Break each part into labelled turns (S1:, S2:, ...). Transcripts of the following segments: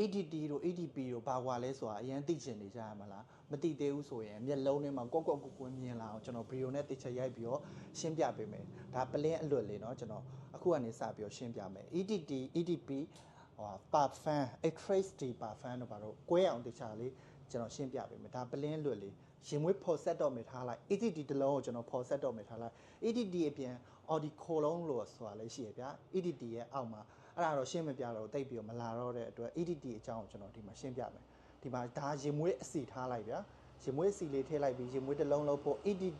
S1: ADT တို့ ADP တို့ဘာကွာလဲဆိုတာအရင်သိချင်နေကြရမလားမသိသေးဘူးဆိုရင်မျက်လုံးထဲမှာကွက်ကွက်ကွက်ကွက်မြင်လာအောင်ကျွန်တော်ဗီဒီယိုနဲ့တစ်ချက်ရိုက်ပြီးတော့ရှင်းပြပေးမယ်ဒါပလင်းအလွတ်လေးเนาะကျွန်တော်အခုကနေစပြီးတော့ရှင်းပြမယ် ADT ADP ဟိုပါဖန် X-ray D ပါဖန်တို့ဘာလို့ကွဲအောင်တခြားလေးကျွန်တော်ရှင်းပြပေးမယ်ဒါပလင်းလွတ်လေးရင်မွေးဖော်ဆက်တော့မယ်ထားလိုက် ADT တလုံးကိုကျွန်တော်ဖော်ဆက်တော့မယ်ထားလိုက် ADT အပြင် Audi Colon လို့ဆိုတာလည်းရှိရဗျာ ADT ရဲ့အောက်မှာ အဲ့ဒါတော့ရှင်းမပြတော့တိတ်ပြီးတော့မလာတော့တဲ့အတွက် ADT အကြောင်းကိုကျွန်တော်ဒီမှာရှင်းပြမယ်ဒီမှာဒါရင်မွေးအစီထားလိုက်ဗျာရင်မွေးအစီလေးထည့်လိုက်ပြီးရင်မွေးတစ်လုံးလုံးဖို့ ADT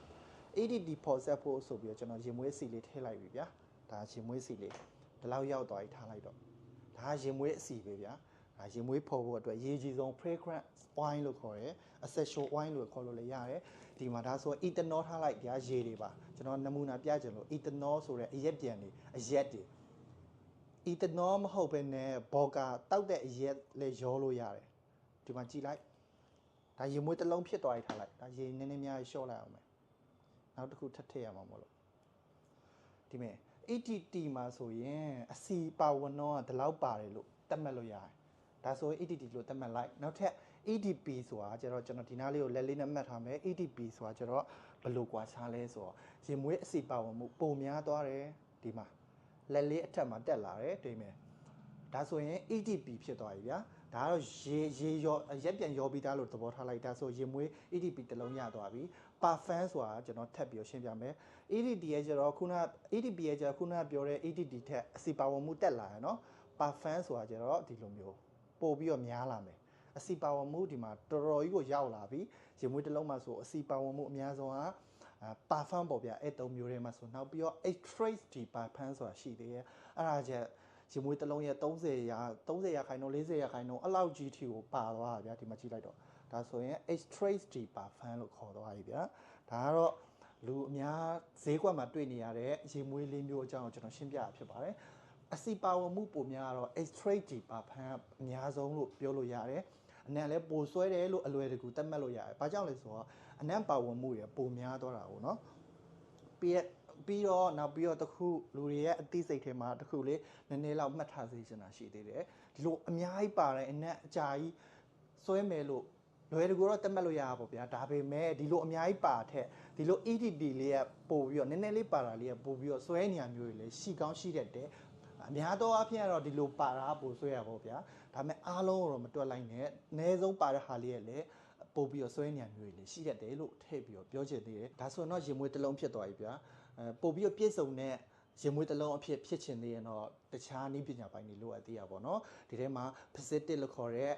S1: ADT ဖော်ဆက်ဖို့ဆိုပြီးတော့ကျွန်တော်ရင်မွေးအစီလေးထည့်လိုက်ပြီဗျာဒါရင်မွေးအစီလေးဒီလောက်ရောက်သွားပြီထားလိုက်တော့ဒါကရင်မွေးအစီပဲဗျာဒါရင်မွေးဖော်ဖို့အတွက်ရေကြီးဆုံး fragrance wine လို့ခေါ်တယ် essential wine လို့ခေါ်လို့လည်းရတယ်ဒီမှာဒါဆို ethanol ထားလိုက်ဗျာရေတွေပါကျွန်တော်နမူနာပြချင်လို့ ethanol ဆိုတဲ့အရက်ပြန်တွေအရက်တွေ ethanol မဟုတ်ဘဲနဲ့ဘောကာတောက်တဲ့အရက်လည်းရောလို့ရတယ်ဒီမှာကြည့်လိုက်ဒါရင်မွေးတစ်လုံးဖြစ်သွားရထားလိုက်ဒါရေနည်းနည်းများရှော့လိုက်အောင်မယ်နောက်တစ်ခုထပ်ထည့်ရမှာမို့လို့ဒီမဲ့ ATT မှာဆိုရင်အစီပါဝင်တော့ဒီလောက်ပါတယ်လို့သတ်မှတ်လို့ရတယ်။ဒါဆိုရင် ATT လို့သတ်မှတ်လိုက်နောက်ထပ် ADP ဆိုတာကျတော့ကျွန်တော်ဒီနားလေးကိုလက်လေးနဲ့မှတ်ထားမယ် ADP ဆိုတာကျတော့ဘယ်လိုကွာခြားလဲဆိုတော့ရင်မွေးအစီပါဝင်မှုပုံများသွားတယ်ဒီမှာ လက်လေးအထက်မှာတက်လာတယ်တွေ့မယ်။ဒါဆိုရင် ATP ဖြစ်သွားပြီဗျာ။ဒါကတော့ရေရေရောရက်ပြန်ရောပြီးသားလို့သဘောထားလိုက်ဒါဆိုရင်မွေး ATP တစ်လုံးရသွားပြီ။ Parfum ဆိုတာကျွန်တော်ထပ်ပြီးတော့ရှင်းပြမယ်။ ADT ရဲ့ကျတော့ခုန ADP ရဲ့ကျတော့ခုနပြောတဲ့ ADT ထက်အစီပါဝင်မှုတက်လာရနော်။ Parfum ဆိုတာကျတော့ဒီလိုမျိုးပို့ပြီးတော့များလာမယ်။အစီပါဝင်မှုဒီမှာတော်တော်ကြီးကိုရောက်လာပြီ။ရင်မွေးတစ်လုံးမှာဆိုအစီပါဝင်မှုအများဆုံးကအာ ပါဖန်ပေါ့ဗျအဲ့သုံးမျိုးတွေမှာဆိုနောက်ပြီးတော့ X trace ဒီပါဖန်ဆိုတာရှိသေးရဲ့အဲ့ဒါကျရင်မွေးတစ်လုံးရဲ့30ရာ30ရာခိုင်နှုန်း40ရာခိုင်နှုန်းအဲ့လောက်ကြီးထီကိုပါသွားတာဗျာဒီမှာကြည့်လိုက်တော့ဒါဆိုရင် X trace ဒီပါဖန်လို့ခေါ်သွားပြီဗျာဒါကတော့လူအများဈေးကွက်မှာတွေ့နေရတဲ့ရေမွေးလေးမျိုးအကြောင်းကိုကျွန်တော်ရှင်းပြတာဖြစ်ပါတယ်အစီပါဝင်မှုပုံများကတော့ X-ray ဒီပါဖန်အများဆုံးလို့ပြောလို့ရတယ် အနံလည်းပိုဆွဲတယ်လို့အလွယ်တကူသတ်မှတ်လို့ရတယ်။ဘာကြောင့်လဲဆိုတော့အနံပါဝင်မှုတွေပိုများသွားတာကိုနော်။ပြီးပြီးတော့နောက်ပြီးတော့တခုလူတွေရဲ့အသိစိတ်ထဲမှာတခုလေးနည်းနည်းလောက်မှတ်ထားစေချင်တာရှိသေးတယ်။ဒီလိုအများကြီးပါတဲ့အနံအကြာကြီးဆွဲမယ်လို့လွယ်တကူတော့တက်မှတ်လို့ရတာပေါ့ဗျာဒါပေမဲ့ဒီလိုအများကြီးပါထက်ဒီလို EDD လေးကပို့ပြီးတော့နည်းနည်းလေးပါတာလေးကပို့ပြီးတော့ဆွဲနေရမျိုးတွေလည်းရှိကောင်းရှိတတ်တယ် အများသောအားဖြင့်ကတော့ဒီလိုပါတာပို့ဆွဲရပါဗျာဒါပေမဲ့အားလုံးတော့မတွက်လိုက်နဲ့အနည်းဆုံးပါတဲ့ဟာလေးရဲ့လည်းပို့ပြီးတော့ဆွဲနေရမျိုးတွေလည်းရှိတတ်တယ်လို့ထည့်ပြီးတော့ပြောချင်သေးတယ်ဒါဆိုတော့ရင်မွေးတစ်လုံးဖြစ်သွားပြီဗျာအဲပို့ပြီးတော့ပြည့်စုံတဲ့ရင်မွေးတစ်လုံးအဖြစ်ဖြစ်ချင်သေးရင်တော့တခြားနည်းပညာပိုင်းတွေလိုအပ်သေးရပါတော့ဒီထဲမှာ positive လို့ခေါ်တဲ့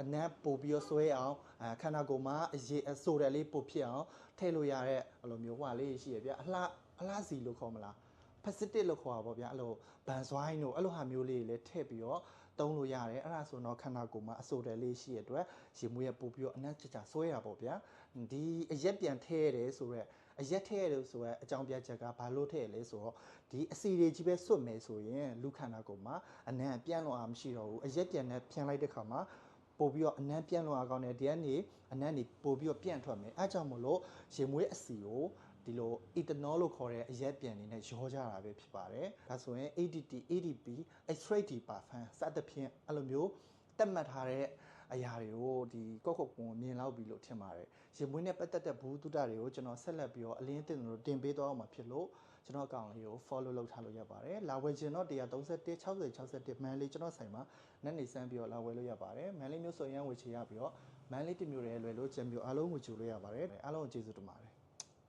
S1: အနက်ပို့ပြီးတော့ဆွဲအောင်အခန္ဓာကိုယ်မှာအရေးအဆိုတယ်လေးပို့ဖြစ်အောင်ထည့်လို့ရတဲ့အဲ့လိုမျိုးဟွာလေးရှိရဗျာအလှအလှစီလို့ခေါ်မလား pacific လို့ခေါ်တာပေါ့ဗျာအဲ့လိုဘန်ဇွိုင်းတို့အဲ့လိုဟာမျိုးလေးတွေလည်းထည့်ပြီးတော့သုံးလို့ရတယ်အဲ့ဒါဆိုတော့ခန္ဓာကိုယ်မှာအဆိုတယ်လေးရှိရတဲ့အတွက်ရေမွေးရပို့ပြီးတော့အနက်ချာချာဆွဲရပါဗျာဒီအရက်ပြန်ထည့်ရတယ်ဆိုတော့အရက်ထည့်ရတယ်ဆိုတော့အကြောင်းပြချက်ကဘာလို့ထည့်ရလဲဆိုတော့ဒီအစီတွေကြီးပဲစွတ်မယ်ဆိုရင်လူခန္ဓာကိုယ်မှာအနံ့ပြန့်လွန်အောင်မရှိတော့ဘူးအရက်ပြန်နဲ့ဖြန်လိုက်တဲ့ခါမှာပို့ပြီးတော့အနံ့ပြန့်လွန်အောင်ကောင်းတယ်ဒီကနေအနံ့နေပို့ပြီးတော့ပြန့်ထွက်မယ်အဲကြောင့်မလို့ရေမွေးအစီကို ဒီလို ethanol လို့ခေါ်တဲ့အရက်ပြန်နေနဲ့ရောကြတာပဲဖြစ်ပါတယ်ဒါဆိုရင် ADT ADP X-ray D ပါဖန်စသဖြင့်အဲ့လိုမျိုးတက်မှတ်ထားတဲ့အရာတွေကိုဒီကော့ကော့ကွန်မြင်လောက်ပြီလို့ထင်ပါတယ်ရေမွေးနဲ့ပတ်သက်တဲ့ဘူးတုဒ္ဒတွေကိုကျွန်တော်ဆက်လက်ပြီးတော့အလင်းအသင့်လို့တင်ပေးသွားအောင်မှာဖြစ်လို့ကျွန်တော်အကောင့်လေးကို follow လုပ်ထားလို့ရပါတယ်လာဝယ်ခြင်းတော့131 60 61မန်လေးကျွန်တော်ဆိုင်မှာနက်နေစမ်းပြီးတော့လာဝယ်လို့ရပါတယ်မန်လေးမျိုးဆိုရင်ဝယ်ချင်ရပြီးတော့မန်လေးတစ်မျိုးတည်းလွယ်လို့ကျန်မျိုးအားလုံးဝယ်ချလို့ရပါတယ်အားလုံးကိုကျေးဇူးတင်ပါတယ်